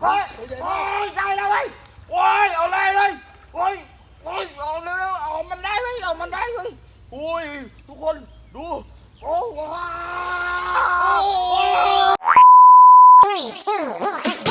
เฮ้ยโอ้ยได้แล้วเว้ยโอ้ยเอาเลยเลยโอ้ยโอ้ยเอาเลยเอามันได้เลยเอามันได้เลยโอ้ยทุกคนดูโอ้ว้าว Three, two, one, let's go.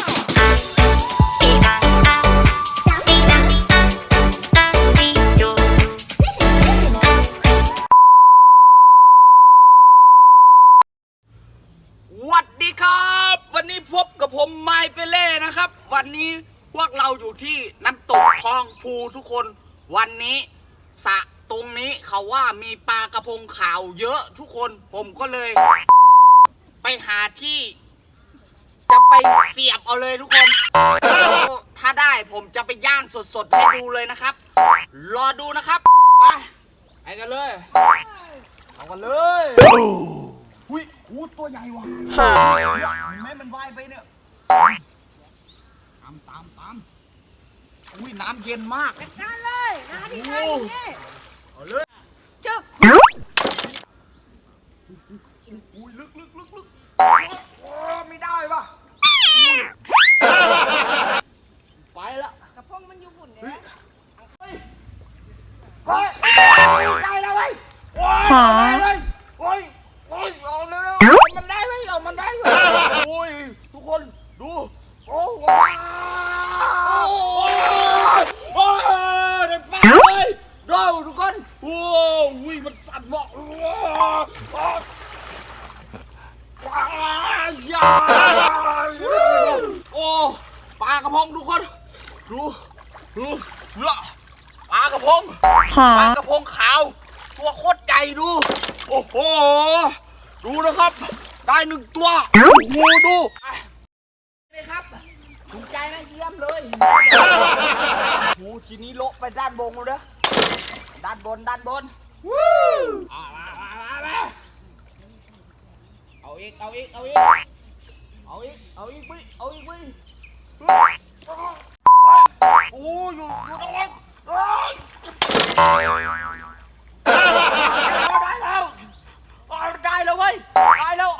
ครับ วันนี้พวกเราอยู่ที่น้ำตกคลองภูทุกคน วันนี้สระตรงนี้เขาว่ามีปลากระพงขาวเยอะทุกคนผมก็เลย ไปหาที่ จะไปเสียบเอาเลยทุกคนแล้วถ้าได้ผมจะไปย่างสดๆให้ดูเลยนะครับ รอดูนะครับไปไปกันเลยเอากันเลยอุ้ยอู้ตัวใหญ่ว่ะเห็นไหมมันว่ายไปเนี่ยตามตามตามอุ้ยน้ำเย็นมากกันเลยนะคะที่ไทยนี่เอาเลยจึกอุ้ยลึกลึกลึกลึกโอ้ไม่ได้ป่ะอุ้ยไปละ กระพงมันอยู่หุ่นเนี่ย เฮ้ยเฮ้ยได้แล้วเว้ยโอ้ยเอาเลยโอ้ยโอ้ยเอาเลยเอามันได้ไหมเอามันได้ไหมโอ้ยทุกคนดูโอ้ว้าวโอ้ยโอ้ยได้ปลาเลยดูทุกคนโอ้ยมันสั่นว่ะโอ้ยว้าวอย่าโอ้ปลาก ระพงทุกคนดูดูดูละปลากระพงปลากระพงขาว ตัวโคตรใหญ่ดู โอ้โห ดูนะครับ ได้หนึ่งตัวโอ้โหดูนี่ครับถูกใจนะเยี่ยมเลยโอ้โหทีนี้โละไปด้านบนเลยนะด้านบนด้านบนวู้อ่ามามามามาเอาอีกเอาอีกเอาอีกเอาอีกเอาอีกพี่เอาอีกพี่ โอ้ยอยู่อยู่ตรงนั้นเฮ้ยได้แล้วได้แล้วได้แล้วเว้ยได้แล้ว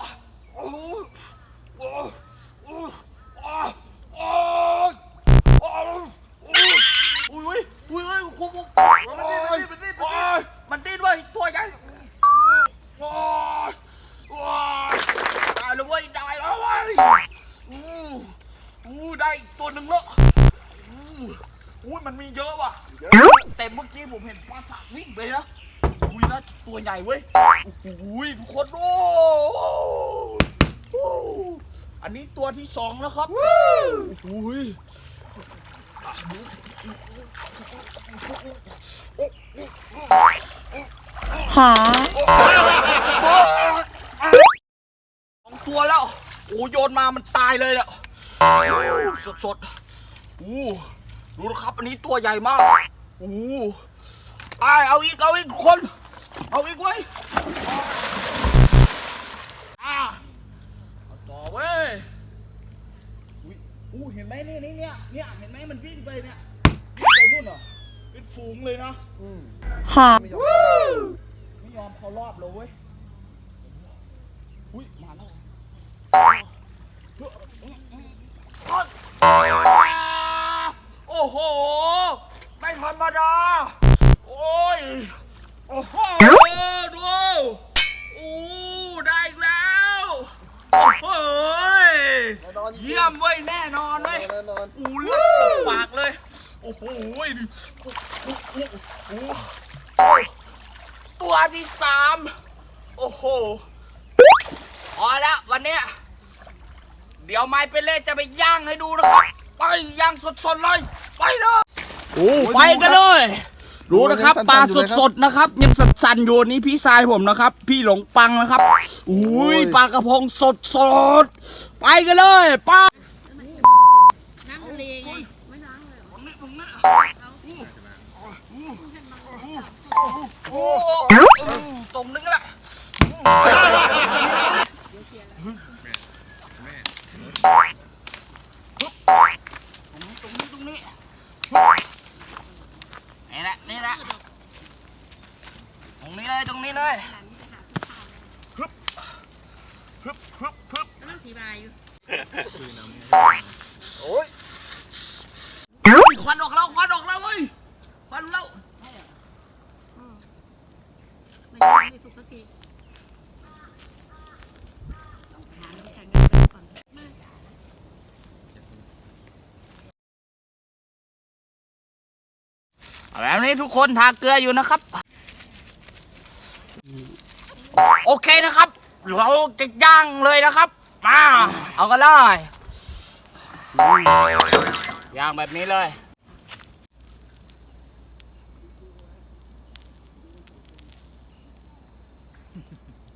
โอ้โหโอ้โหโอ้โหโอ้โหโอ้โหอุ้ยอุ้ยอุ้ยคุมมันดิ้นเว้ยตัวใหญ่โอ้ยโอ้ยได้แล้วเว้ยได้แล้วเว้ยอู้อู้ได้อีกตัวหนึ่งแล้วอู้อู้มันมีเยอะว่ะ แต่เมื่อกี้ผมเห็นปลาสากวิ่งไปนะอุ้ยนะตัวใหญ่เว้ยโอ้โหทุกคนโอ้โหอันนี้ตัวที่สองแล้วครับโอ้โหอะดูสองตัวแล้ว โอ้โยนมามันตายเลยเนี่ยสดสดอู้ดูนะครับ อันนี้ตัวใหญ่มากอู้ไปเอาอีก เอาอีกคน เอาอีกเว้ยอะเอาต่อเว้ยอุ้ยอู้เห็นไหมนี่นี่เนี่ยเนี่ยเห็นไหมมันวิ่งไปเนี่ยวิ่งไปนู่นเหรอเป็นฝูงเลยนะไม่ยอมเขารอบเลยเว้ยอุ้ยมาแล้วโอ้โห ไม่ธรรมดา โอ้ย โอ้โห ดูอู้ได้อีกแล้ว โอ้โหเยี่ยมเว้ยแน่นอนเว้ยอู้เลือดตกปากเลย โอ้โหตัวที่สามโอ้โหพอแล้ววันเนี้ยเดี๋ยวไม้ไปเล่จะไปย่างให้ดูนะครับไปย่างสดๆเลยไปเลยโอ้ไปกันเลยรู้นะครับปลาสดๆนะครับยังสั่นๆอยู่นี่พี่ชายผมนะครับ พี่หลงปังนะครับอุ้ยปลากระพงสดๆไปกันเลยไป้า น้ำทะเลไงไม่ล้างเลย ตรงนี้ตรงนี้ โอ้ตรงนึงละตรงนี้ตรงนี้นี่แหละนี่แหละตรงนี้เลยตรงนี้เลยฮึบฮึบฮึบฮึบน้ำสีบายอยู่โอ้ยควันออกแล้วควันออกแล้วเว้ยควันแล้ว ไม่ได้ไม่สุกสักทีต้องหาใน แข่งกันไปก่อาแบบนี้ทุกคนทาเกลืออยู่นะครับ โอเคนะครับ เราจะย่างเลยนะครับ มา เอากันเลยย่างแบบนี้เลย Ha ha ha.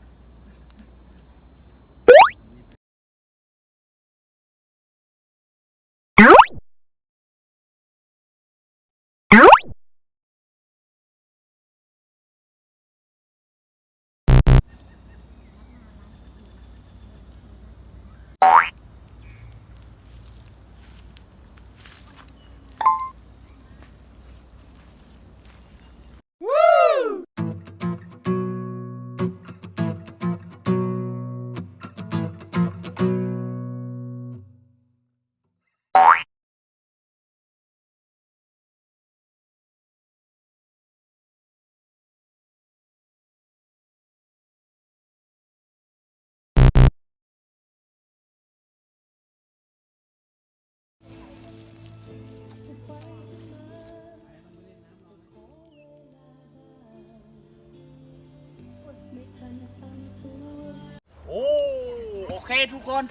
ทุกคน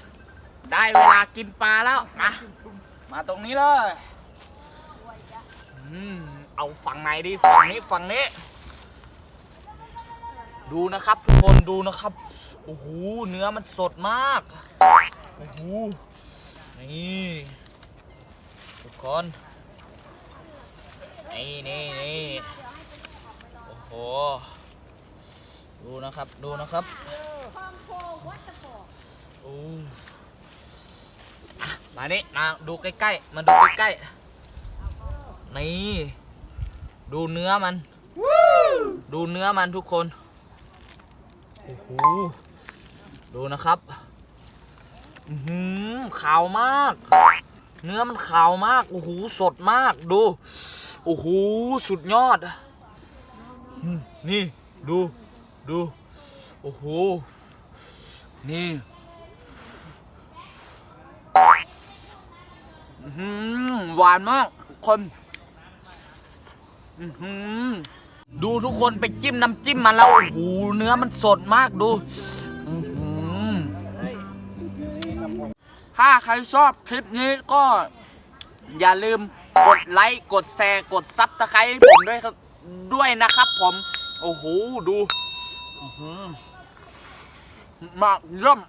ได้เวลากินปลาแล้ว มา มาตรงนี้เลยอืมเอาฝั่งไหนดีฝั่งนี้ฝั่งนี้ ดูนะครับทุกคนดูนะครับ โอ้โห เนื้อมันสดมาก โอ้โห นี่ ทุกคน นี่นี่นี่โอ้โห ดูนะครับ ดูนะครับ โมานี่มาดูใกล้ๆ มาดูใกล้ๆ นี่ ดูเนื้อมัน ดูเนื้อมันทุกคน โอ้โห ดูนะครับหือขาวมาก เนื้อมันขาวมาก โอ้โห สดมาก ดู โอ้โห สุดยอด นี่ ดู ดู โอ้โห นี่ วานมาก คนดูทุกคนไปจิ้มน้ำจิ้มมาแล้วโอ้โหเนื้อมันสดมากดูถ้าใครชอบคลิปนี้ก็ อย่าลืมกดไลค์ กดแชร์ กดซับสไครต์ให้ผมด้วยครับด้วยนะครับผม โอ้โห ดูหมากเยี่ยม